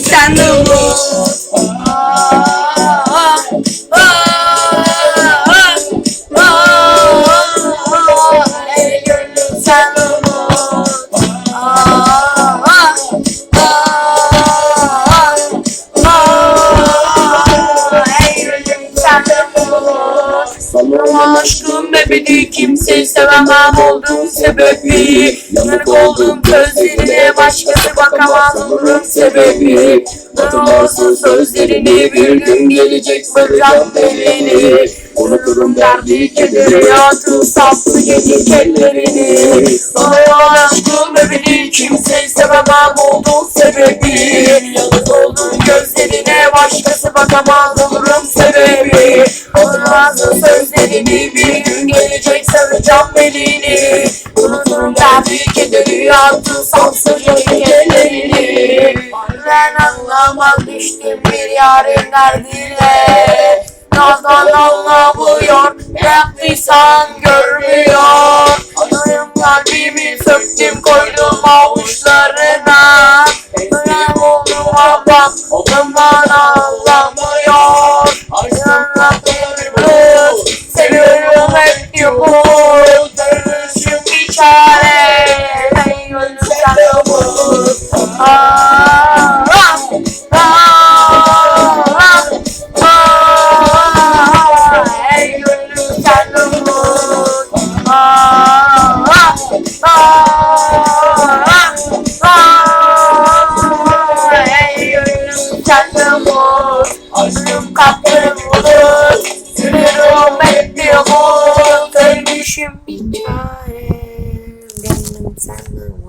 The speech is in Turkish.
escuchando vos. Aman aşkım be beni kimseyi sevemem. Olduğum sebebi Yanık oldum gözlerine başkası bakamaz olurum sebebi. Unutmasın sözlerini bir gün gelecek saracağım belini Unuturum derdi kederi hayatın saplı gece kellerini. Aman aşkım be beni kimseyi sevemem. Olduğum sebebi Yanık oldum gözlerine başkası bakamaz yazdı sözlerini Bir gün gelecek saracağım belini Unuturum ben ki dönüyor attı sansırca Ben anlamaz düştüm bir yarın derdine. Nazdan anlamıyor Yaptıysan görmüyor. Anayım kalbimi söktüm koydum avuçlarına. Elim oldum ablam Oldum Çattım vur Aşkım kaptım bulut Sürüyorum bekliyor bu Görmüşüm bir çare Gönlüm senden